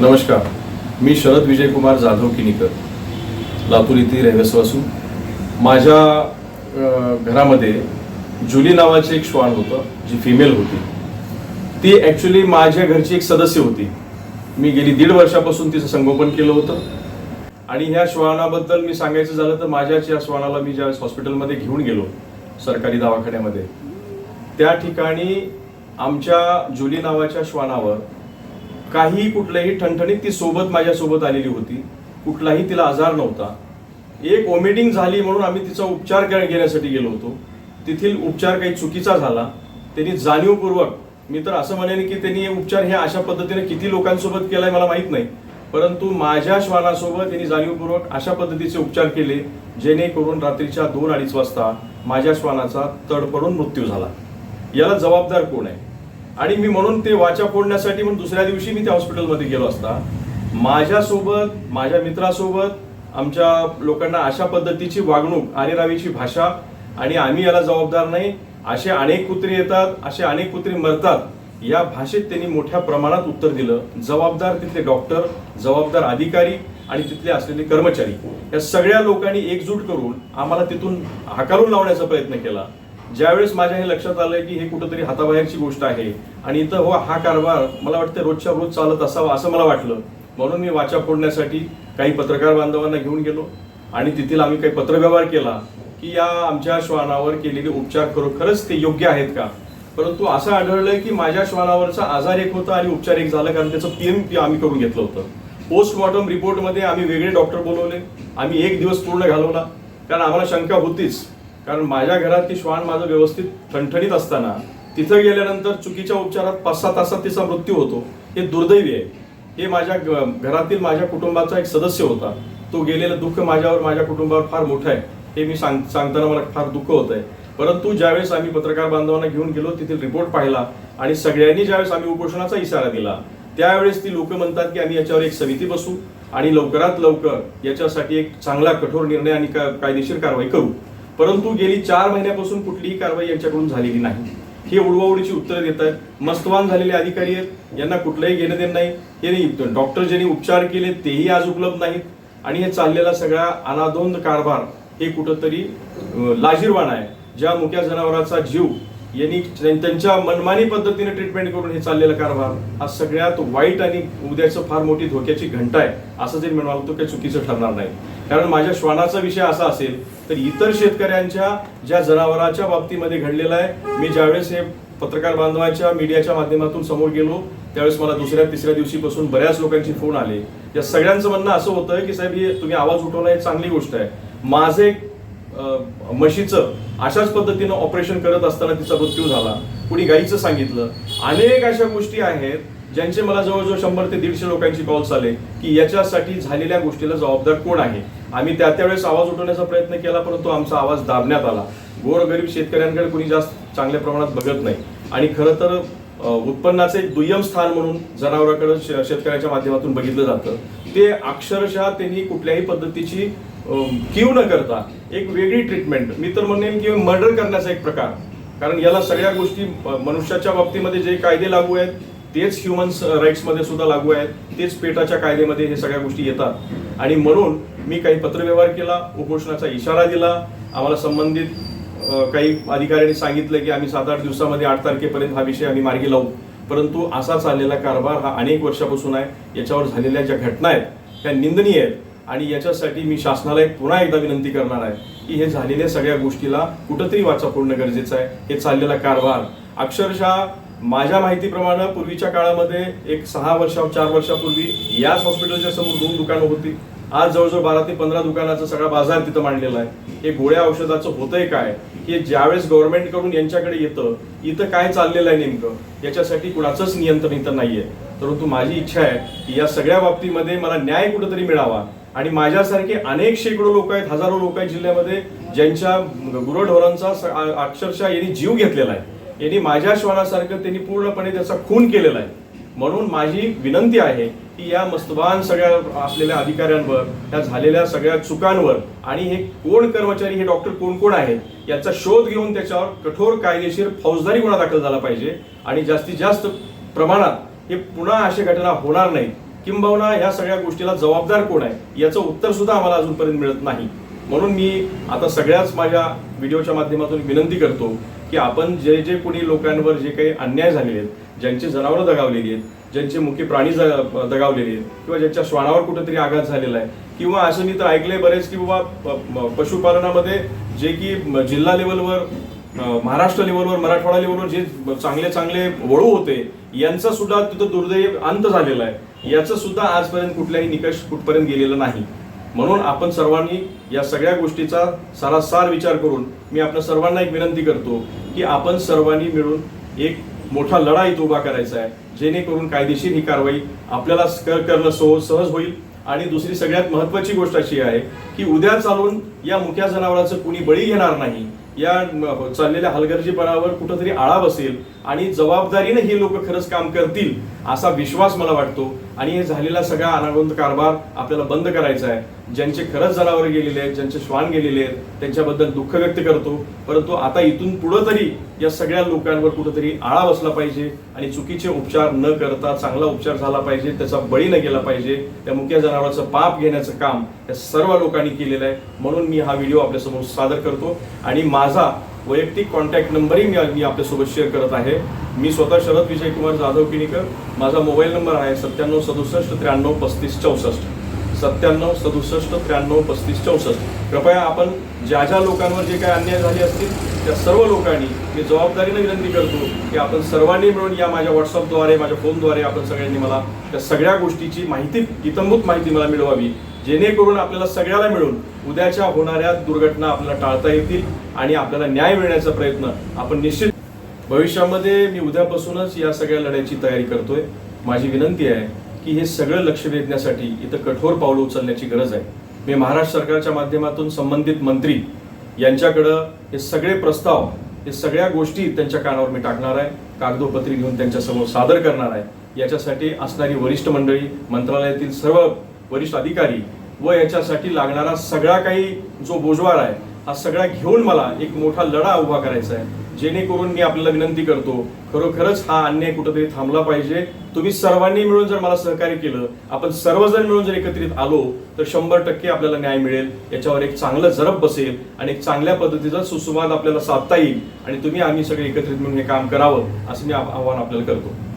नमस्कार मी शरद विजयकुमार जाधव किनीकर लातूर येथील रहिवासी असून माझ्या घरामध्ये जुली नावाचे एक श्वान होतं जी फिमेल होती. ती ॲक्च्युली माझ्या घरची एक सदस्य होती. मी गेली दीड वर्षापासून तिचं संगोपन केलं होतं. आणि ह्या श्वानाबद्दल मी सांगायचं झालं तर माझ्याच या श्वानाला मी ज्यावेळेस हॉस्पिटलमध्ये घेऊन गेलो सरकारी दवाखान्यामध्ये त्या ठिकाणी आमच्या जुली नावाच्या श्वानावर काही कुठलंही ठणठणीत ती सोबत माझ्यासोबत आलेली होती. कुठलाही तिला आजार नव्हता. एक ओमिटिंग झाली म्हणून आम्ही तिचा उपचार घेण्यासाठी गेलो होतो. तेथील उपचार काही चुकीचा झाला. त्यांनी जाणीवपूर्वक मी तर असं म्हणेन की त्यांनी हे उपचार हे अशा पद्धतीने किती लोकांसोबत केलाय मला माहीत नाही. परंतु माझ्या श्वानासोबत त्यांनी जाणीवपूर्वक अशा पद्धतीचे उपचार केले जेणेकरून रात्रीच्या दोन अडीच वाजता माझ्या श्वानाचा तडपडून मृत्यू झाला. याला जबाबदार कोण आहे? आणि मी म्हणून ते वाचा फोडण्यासाठी म्हणून दुसऱ्या दिवशी मी त्या हॉस्पिटलमध्ये गेलो असता. माझ्यासोबत माझ्या मित्रासोबत आमच्या लोकांना अशा पद्धतीची वागणूक आरेरावीची भाषा आणि आम्ही याला जबाबदार नाही असे अनेक कुत्रे येतात असे अनेक कुत्रे मरतात या भाषेत त्यांनी मोठ्या प्रमाणात उत्तर दिलं. जबाबदार तिथले डॉक्टर जबाबदार अधिकारी आणि तिथले असलेले कर्मचारी. या सगळ्या लोकांनी एकजूट करून आम्हाला तिथून हाकारून लावण्याचा प्रयत्न केला. ज्यावेळेस माझ्या हे लक्षात आलं की हे कुठंतरी हाताबाहेरची गोष्ट आहे आणि इथं हो हा कारभार मला वाटतं रोजच्या रोज चालत असावा असं मला वाटलं. म्हणून मी वाचा फोडण्यासाठी काही पत्रकार बांधवांना घेऊन गेलो आणि तिथील आम्ही काही पत्रव्यवहार केला की या आमच्या श्वानावर केलेले उपचार खरोखरच ते योग्य आहेत का? परंतु असं आढळलं की माझ्या श्वानावरचा आजार एक होता आणि उपचार एक झाला कारण त्याचं पीएम आम्ही करून घेतलं होतं. पोस्टमॉर्टम रिपोर्टमध्ये आम्ही वेगळे डॉक्टर बोलवले. आम्ही एक दिवस पूर्ण घालवला. कारण आम्हाला शंका होतीच. कारण माझ्या घरात ती श्वान माझं व्यवस्थित ठणठणीत असताना तिथं गेल्यानंतर चुकीच्या उपचारात पाच सहा तासात तिचा मृत्यू होतो. हे दुर्दैवी आहे. हे माझ्या घरातील माझ्या कुटुंबाचा एक सदस्य होता. तो गेलेलं दुःख माझ्यावर माझ्या कुटुंबावर फार मोठं आहे. हे मी सांग सांगताना मला फार दुःख होत आहे. परंतु ज्यावेळेस आम्ही पत्रकार बांधवांना घेऊन गेलो तिथील रिपोर्ट पाहिला आणि सगळ्यांनी ज्यावेळेस आम्ही उपोषणाचा इशारा दिला त्यावेळेस ती लोक म्हणतात की आम्ही याच्यावर एक समिती बसू आणि लवकरात लवकर याच्यासाठी एक चांगला कठोर निर्णय आणि कायदेशीर कारवाई करू. परंतु गेली चार महिन्यापासून कुठलीही कारवाई यांच्याकडून झालेली नाही. हे उडवाउडीची उत्तरं देत आहेत. मस्तवान झालेले अधिकारी आहेत. यांना कुठलंही घेणं देणं नाही. हे नाही डॉक्टर ज्यांनी उपचार केले तेही आज उपलब्ध नाहीत. आणि हे चाललेला सगळा अनादोंद कारभार हे कुठंतरी लाजीरवाण आहे. ज्या मुक्या जनावराचा जीव यांनी त्यांच्या मनमानी पद्धतीने ट्रीटमेंट करून हे चाललेला कारभार हा सगळ्यात वाईट आणि उद्याचं फार मोठी धोक्याची घंटा आहे. असं जरी म्हणाल तो काही चुकीचं ठरणार नाही. कारण माझ्या श्वानाचा विषय असा असेल तर इतर शेतकऱ्यांच्या ज्या जनावरांच्या बाबतीमध्ये घडलेला आहे मी ज्यावेळेस हे पत्रकार बांधवांच्या मीडियाच्या माध्यमातून समोर गेलो त्यावेळेस मला दुसऱ्या तिसऱ्या दिवशीपासून बऱ्याच लोकांचे फोन आले. या सगळ्यांचं म्हणणं असं होतं की साहेब हे तुम्ही आवाज उठवला हे चांगली गोष्ट आहे. माझे म्हशीचं अशाच पद्धतीनं ऑपरेशन करत असताना तिचा मृत्यू झाला. कुणी गाईचं सांगितलं. अनेक अशा गोष्टी आहेत ज्यांचे मला जवळजवळ शंभर ते दीडशे लोकांची कॉल्स आले की याच्यासाठी झालेल्या गोष्टीला जबाबदार कोण आहे? आम्ही त्या त्यावेळेस आवाज उठवण्याचा प्रयत्न केला परंतु आमचा आवाज दाबण्यात आला. गोरगरीब शेतकऱ्यांकडे कुणी जास्त चांगल्या प्रमाणात बघत नाही. आणि खरं तर उत्पन्नाचे एक दुय्यम स्थान म्हणून जनावरांकडे शेतकऱ्याच्या माध्यमातून बघितलं जातं. ते अक्षरशः त्यांनी कुठल्याही पद्धतीची किव न करता एक वेगळी ट्रीटमेंट मी तर म्हणेन की मर्डर करण्याचा एक प्रकार. कारण याला सगळ्या गोष्टी मनुष्याच्या बाबतीमध्ये जे कायदे लागू आहेत तेच ह्युमन्स राईट्समध्ये सुद्धा लागू आहेत तेच पेटाच्या कायद्यामध्ये हे सगळ्या गोष्टी येतात. आणि म्हणून मी काही पत्रव्यवहार केला उपोषणाचा इशारा दिला. आम्हाला संबंधित काही अधिकाऱ्यांनी सांगितलं की आम्ही सात आठ दिवसामध्ये आठ तारखेपर्यंत हा विषय आम्ही मार्गी लावू. परंतु असा चाललेला कारभार हा अनेक वर्षापासून आहे. याच्यावर झालेल्या ज्या घटना आहेत त्या निंदनीय आहेत. आणि याच्यासाठी मी शासनाला एक पुन्हा एकदा विनंती करणार आहे की हे झालेल्या सगळ्या गोष्टीला कुठंतरी वाचा फोडणं गरजेचं आहे. हे चाललेला कारभार अक्षरशः माझ्या माहितीप्रमाणे पूर्वीच्या काळामध्ये एक सहा वर्षा चार वर्षापूर्वी याच हॉस्पिटलच्या समोर दोन दुकानं होती. आज जवळजवळ बारा ते पंधरा दुकानाचा सगळा बाजार तिथं मांडलेला आहे. हे गोळ्या औषधाचं होतंय काय? हे ज्यावेळेस गव्हर्नमेंटकडून यांच्याकडे येतं इथं काय चाललेलं आहे नेमकं? याच्यासाठी कुणाचंच नियंत्रण इथं नाहीये. परंतु माझी इच्छा आहे की या सगळ्या बाबतीमध्ये मला न्याय कुठेतरी मिळावा. आणि माझ्यासारखे अनेक शेकडो लोक आहेत हजारो लोक आहेत जिल्ह्यामध्ये ज्यांच्या गुरढोरांचा अक्षरशः यांनी जीव घेतलेला आहे. यांनी माझ्या श्वानासारखं त्यांनी पूर्णपणे त्याचा खून केलेला आहे. म्हणून माझी विनंती आहे की या मस्तवान सगळ्या असलेल्या अधिकाऱ्यांवर या झालेल्या सगळ्या चुकांवर आणि हे कोण कर्मचारी हे डॉक्टर कोण कोण आहेत याचा शोध घेऊन त्याच्यावर कठोर कायदेशीर फौजदारी गुन्हा दाखल झाला पाहिजे. आणि जास्तीत जास्त प्रमाणात हे पुन्हा अशा घटना होणार नाही. किंबहुना ह्या सगळ्या गोष्टीला जबाबदार कोण आहे याचं उत्तर सुद्धा आम्हाला अजूनपर्यंत मिळत नाही. म्हणून मी आता सगळ्याच माझ्या व्हिडिओच्या माध्यमातून विनंती करतो की आपण जे जे कोणी लोकांवर जे काही अन्याय झालेले आहेत ज्यांची जनावरं दगावलेली आहेत ज्यांचे मुख्य प्राणी दगावलेले आहेत किंवा ज्यांच्या श्वानावर कुठेतरी आघात झालेला आहे किंवा असं मी तर ऐकलंय बरेच की बाबा प- पशुपालनामध्ये जे की जिल्हा लेवलवर महाराष्ट्र लेवलवर मराठवाडा लेवलवर जे चांगले चांगले वळू होते यांचा सुद्धा तिथं दुर्दैव अंत झालेला आहे. याचं सुद्धा आजपर्यंत कुठलाही निकष कुठपर्यंत गेलेला नाही. म्हणून आपण सर्वांनी या सगळ्या गोष्टीचा सारासार विचार करून मी आपल्या सर्वांना एक विनंती करतो की आपण सर्वांनी मिळून एक मोठा लढा इथं उभा करायचा आहे जेणेकरून कायदेशीर ही कारवाई आपल्याला करणं सह सहज होईल. आणि दुसरी सगळ्यात महत्वाची गोष्ट अशी आहे की उद्या चालून या मुख्या जनावराचं कुणी बळी घेणार नाही या हो, चाललेल्या हलगर्जीपणावर कुठंतरी आळा बसेल आणि जबाबदारीने हे लोक खरंच काम करतील असा विश्वास मला वाटतो. आणि हे झालेला सगळा अनागोंद कारभार आपल्याला बंद करायचा आहे. ज्यांचे खरंच जनावर गेलेले आहेत ज्यांचे श्वान गेलेले आहेत त्यांच्याबद्दल दुःख व्यक्त करतो. परंतु आता इथून पुढं तरी या सगळ्या लोकांवर कुठंतरी आळा बसला पाहिजे आणि चुकीचे उपचार न करता चांगला उपचार झाला पाहिजे त्याचा बळी न गेला पाहिजे त्या मुक्या जनावराचं पाप घेण्याचं काम या सर्व लोकांनी केलेलं आहे. म्हणून मी हा व्हिडिओ आपल्यासमोर सादर करतो. आणि माझा वैयक्तिक कॉन्टॅक्ट नंबरही मी मी आपल्यासोबत शेअर करत आहे. मी स्वतः शरद विजय कुमार जाधव किणीकर माझा मोबाईल नंबर आहे सत्त्याण्णव सदुसष्ट त्र्याण्णव पस्तीस चौसष्ट. सत्त्याण्णव सदुसष्ट त्र्याण्णव पस्तीस चौसष्ट. कृपया आपण ज्या ज्या लोकांवर जे काही अन्याय झाले असतील त्या सर्व लोकांनी मी जबाबदारीने विनंती करतो की आपण सर्वांनी मिळून या माझ्या व्हॉट्सअपद्वारे माझ्या फोनद्वारे आपण सगळ्यांनी मला त्या सगळ्या गोष्टीची माहिती इतंभूत माहिती मला मिळवावी. जेणेकरून आपल्याला सगळ्याला मिळून उद्याच्या होणाऱ्या दुर्घटना आपल्याला टाळता येतील आणि आपल्याला न्याय मिळण्याचा प्रयत्न आपण निश्चित भविष्यामध्ये मी उद्यापासूनच या सगळ्या लढ्याची तयारी करतोय. माझी विनंती आहे की हे सगळं लक्ष वेधण्यासाठी इथं कठोर पावलं उचलण्याची गरज आहे. मी महाराष्ट्र सरकारच्या माध्यमातून संबंधित मंत्री यांच्याकडं हे सगळे प्रस्ताव हे सगळ्या गोष्टी त्यांच्या कानावर मी टाकणार आहे. कागदोपत्री घेऊन त्यांच्यासमोर सादर करणार आहे. याच्यासाठी असणारी वरिष्ठ मंडळी मंत्रालयातील सर्व वरिष्ठ अधिकारी व याच्यासाठी लागणारा सगळा काही जो बोजवार आहे हा सगळा घेऊन मला एक मोठा लढा उभा करायचा आहे. जेणेकरून मी आपल्याला विनंती करतो खरोखरच हा अन्याय कुठेतरी थांबला पाहिजे. तुम्ही सर्वांनी मिळून जर मला सहकार्य केलं आपण सर्वजण मिळून जर एकत्रित आलो तर शंभर टक्के आपल्याला न्याय मिळेल. याच्यावर एक चांगलं जरब बसेल आणि एक चांगल्या पद्धतीचा सुसंवाद आपल्याला साधता येईल. आणि तुम्ही आम्ही सगळे एकत्रित मिळून हे काम करावं असं मी आव- आव्हान आपल्याला करतो.